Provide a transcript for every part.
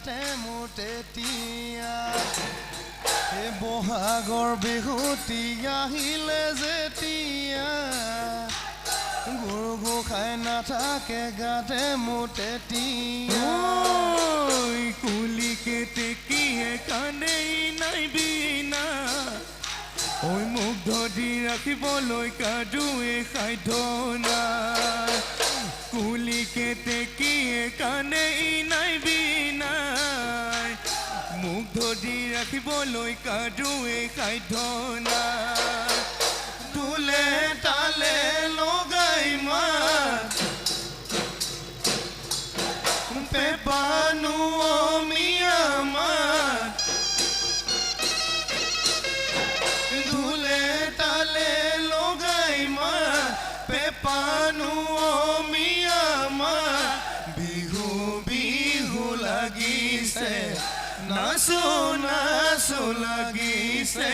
গাতে মোৰ তেতিয়া এই বহাগৰ বিহুতি, আহিলে যেতিয়া গৰু গোসাই নাথাকে, গাতে মোৰ তেতিয়া কুলিকে টেকিয়ে কানে নাই বিনা। ওই মুখ ধৰি ৰাখিবলৈ কাজুৱে সাধ্য নাই। কুলিকে টেকিয়ে কানে নাই বিনাই মুখ ধৰি ৰাখিবলৈ কাজুৱে সাধ্য না তোলে তালে নাচো নাচো লাগিছে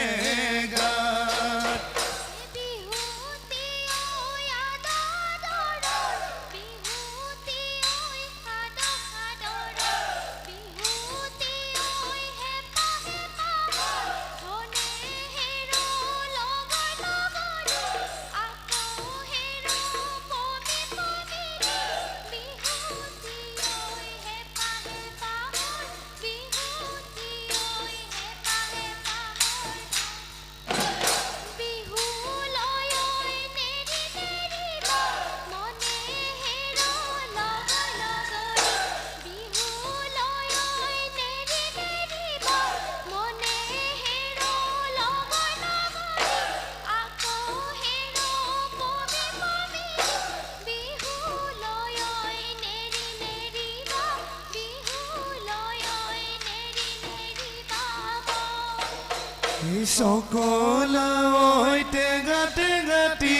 সকলা ঐ টেঙা টেঙাটি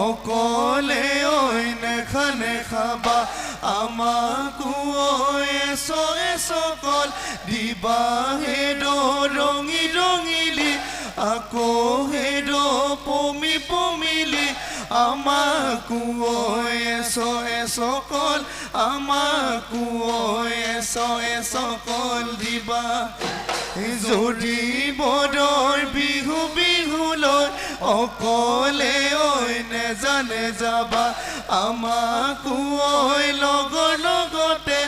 অকলে ঐ নেখা নেখাবা আমাকো এচ এচকল দিবা হেদ ৰঙি ৰঙিলি আকৌ হেদ পমি পমিলি আমাকো ঐ এচ এচকল আমাকো ঐ এচ এচকল দিবা। যদি বদৰ বিহু বিহুলৈ অকলে ঐ নেজানে যাবা। আমাকো ঐ লগৰ লগতে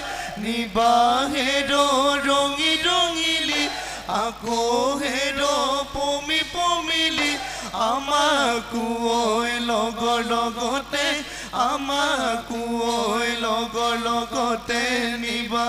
নিবা হেদ ৰঙি ৰঙিলি আকৌ হেদ পমি, পমিলি আমাকো ঐ লগৰ লগতে আমাকো ঐ লগৰ লগতে নিবা।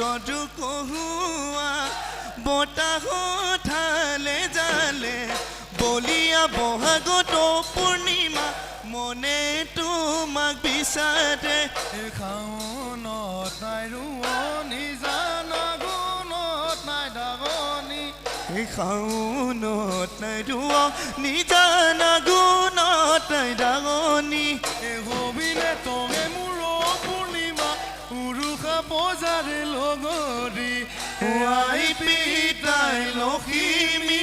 কিনাৰত কহুৱা বতাহ ঠালে জালে বলিয়া বহাগত পূৰ্ণিমা মনে তোমাক বিচাৰে। শাওনত নাই ৰোৱনি জানা গুণত নাই এই শাওনত নাই ৰোৱা নিজানা গুণত নাই ডাঙনি এ তঙে মোৰ পূৰ্ণিমা। উৰুষা বজাৰে লগৰি আই পিতাই লখিমী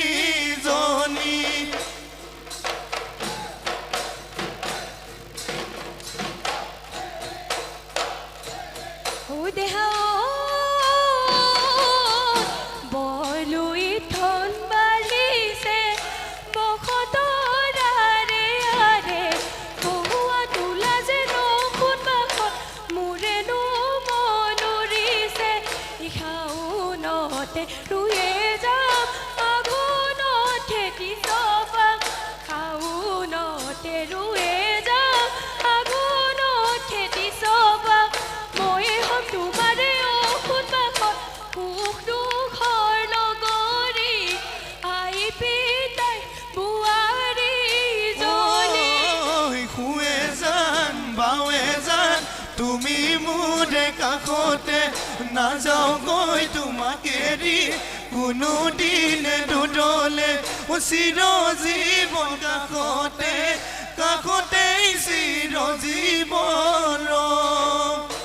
মোৰে যাও গই তোমাকে এৰি কোনো দিন দুদলে চিৰ জীৱন কাষতে কাষতেই চিৰ জীৱন Y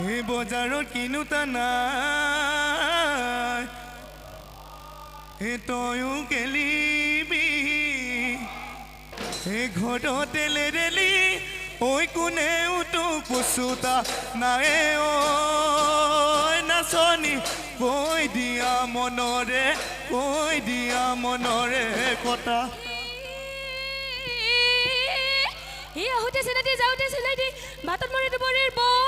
এই বজাৰত কিনোতা নাই। এই তয়ো কেলিবি এই ঘৰতে লেৰেলি ঐ কোনেও তোক পুচুতা নাই ঐ নাচনী কৈ দিয়া মনৰে কৈ দিয়া মনৰে কথা। এই আহোঁতে চিনাইটি যাওঁতে চিনাইটি বাটত মৰে দুবৰীৰ বন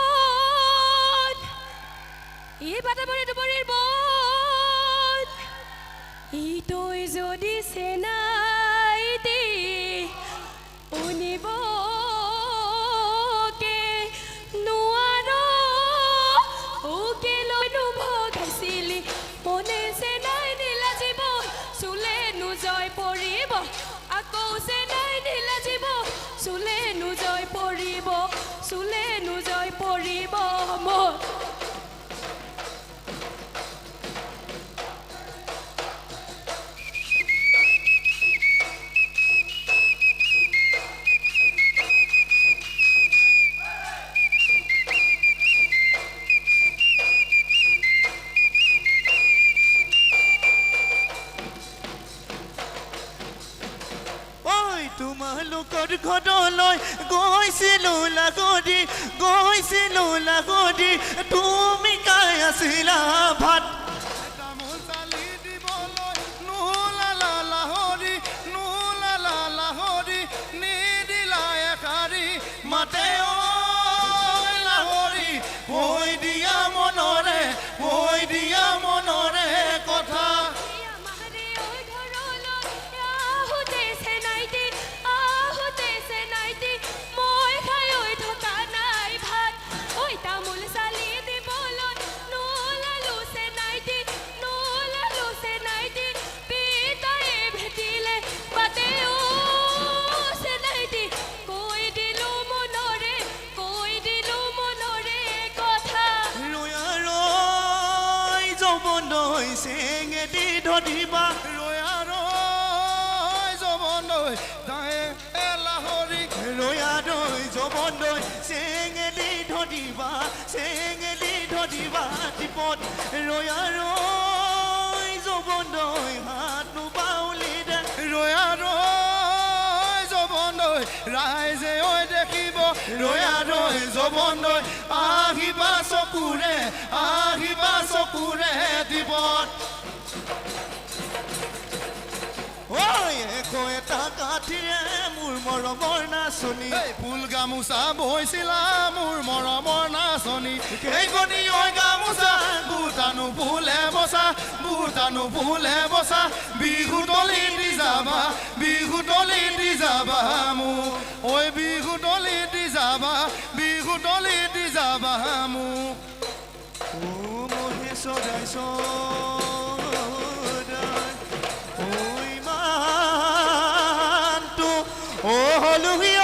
amor. লাগদি গৈছিলো লাগদি তুমি কাই আছিলা ভাত ৰৈ যৌৱনৈ চেঙেদি ধৰিবা চেঙেদি ধৰিবা টিপত ৰৈয়া ৰৈ যৌৱনৈ হাত নুবাউলি দে ৰয়া ৰয় জৱনৈ ৰাইজে ঐ দেখিব ৰৈয়া ৰৈ যৌৱনৈ আহিবা চকুৰে আহিবা চকুৰে দিবত এশ এটা কাঠিৰে মোৰ মৰমৰ নাচনী। ফুল গামোচা বৈছিলা মোৰ মৰমৰ নাচনী। কেইকণী ঐ গামোচা বুটানো ফুলে বচা বুটানো ফুলে বচা বিহু তলি দি যাবা বিহু তলি দি যাবা মোক ঐ বিহু তলি দি যাবা বিহু তলি দি যাবা মোক ও মহে চৰাই চৰাই ঐ মানটো ও হলুহি